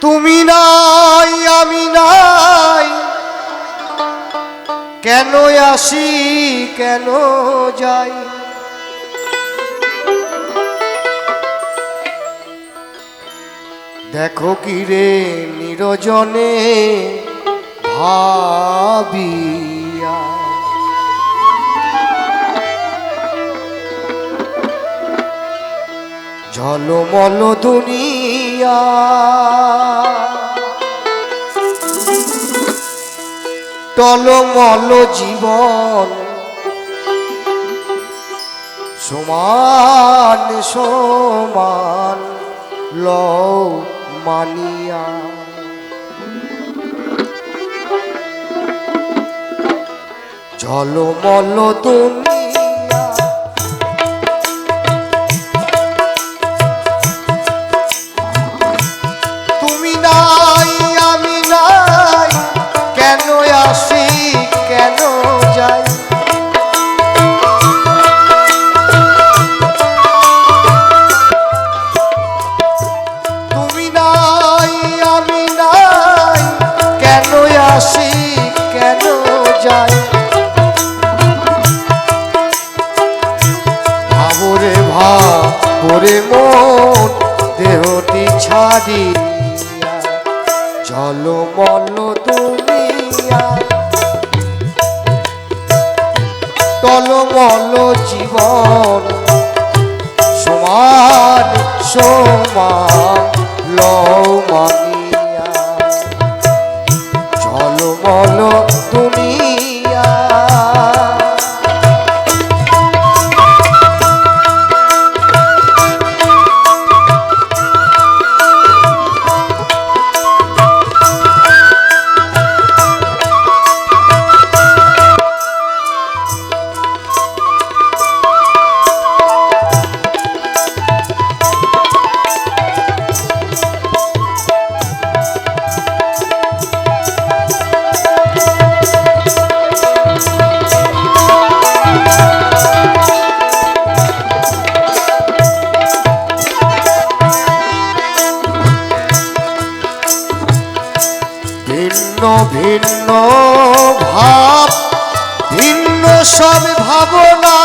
তুমি নাই, আমি নাই। কেন আসি, কেন যাই? দেখো কি রে নিরজনে ভাবিয়া। ঝলমল দুনিয়া টলমল জীবন। সমান সমান ল মানিয়া। জলমল দুনিয়া ছাড়িয়া চলো মল দুনিয়া টলমল জীবন সমান সমান লমানিয়া ঝলমল দুনিয়া ভিন্ন ভিন্ন ভাব ভিন্ন সব ভাবনা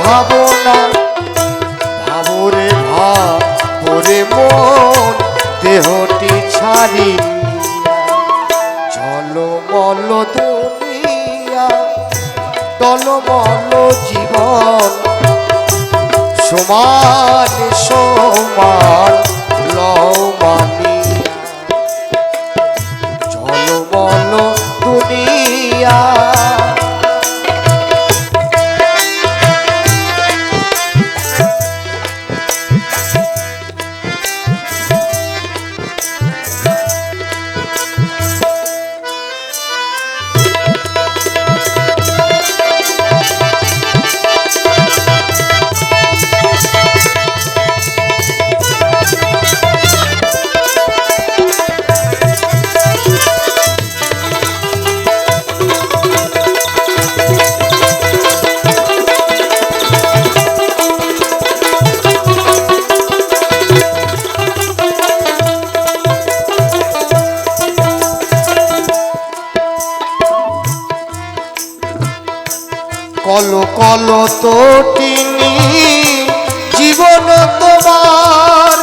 যাবার ভাবনা ভাবরে ভাবরে মন দেহটি ছাড়ি চলো মল দুনিয়া টলমল জীবন সমান সমান। কল তিনি জীবন তোমার।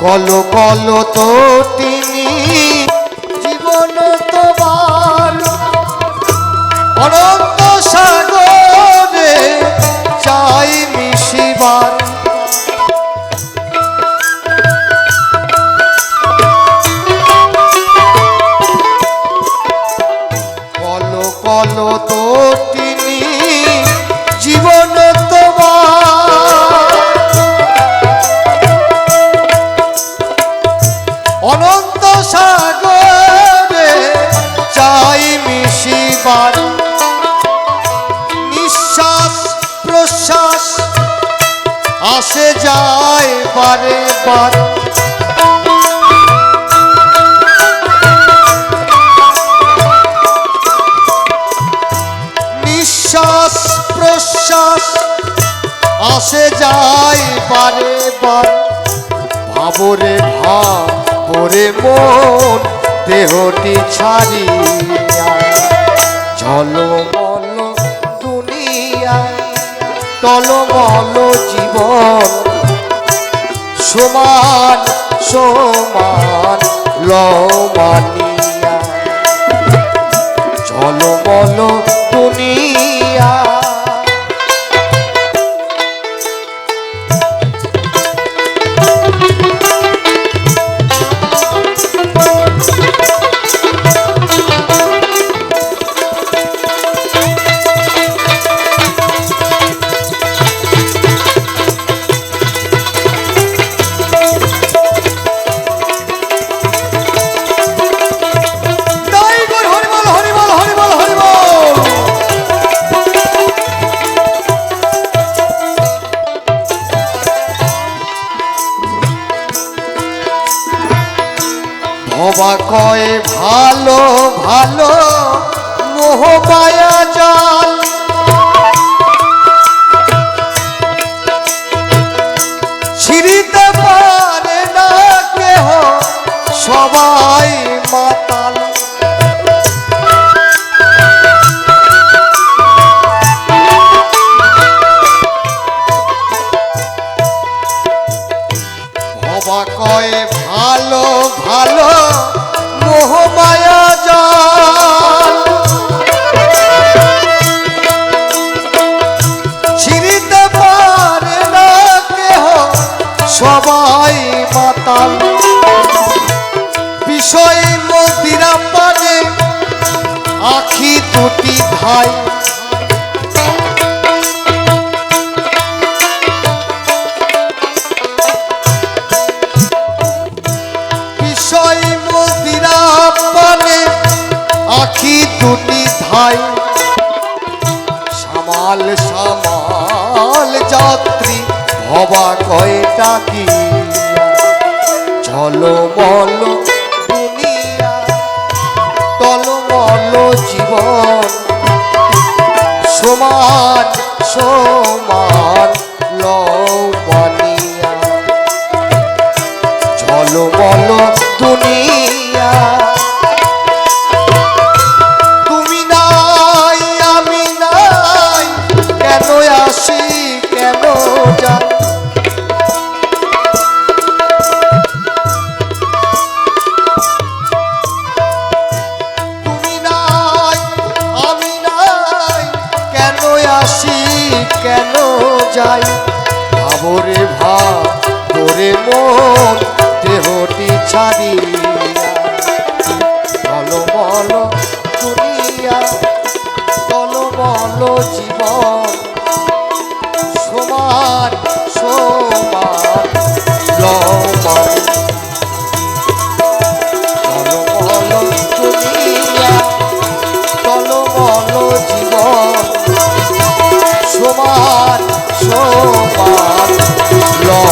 কল কল তিনি তো তিনি জীবন তোমার। অনন্ত সাগরে চাই মিশিবার। নিঃশ্বাস প্রশ্বাস আসে যায় বারে বার। আসে যায় বারে বার। ভাবরে ভাবরে মন, দেহটি ছাড়িয়া। ঝলমল দুনিয়া টলমল জীবন। সমান সমান লমানিয়া ভবা কয়ে, ভালো ভালো মোহ জাল ছিড়িতে পারে না কেহ, সবাই মাতাল। ভবা কয়ে, ভালো ধাই বিষয় মন্দিরা পানে আখি দুটি ধাই। সামাল সামাল যাত্রী হবা কয়টা কি? ঝলমল দুনিয়া ভাবরে ভাবরে মন দেহটি ছাড়িয়া বলো বলো দুনিয়া বলো বলো জীবন। সমান লমান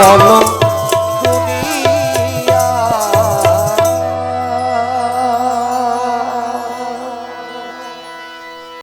বলো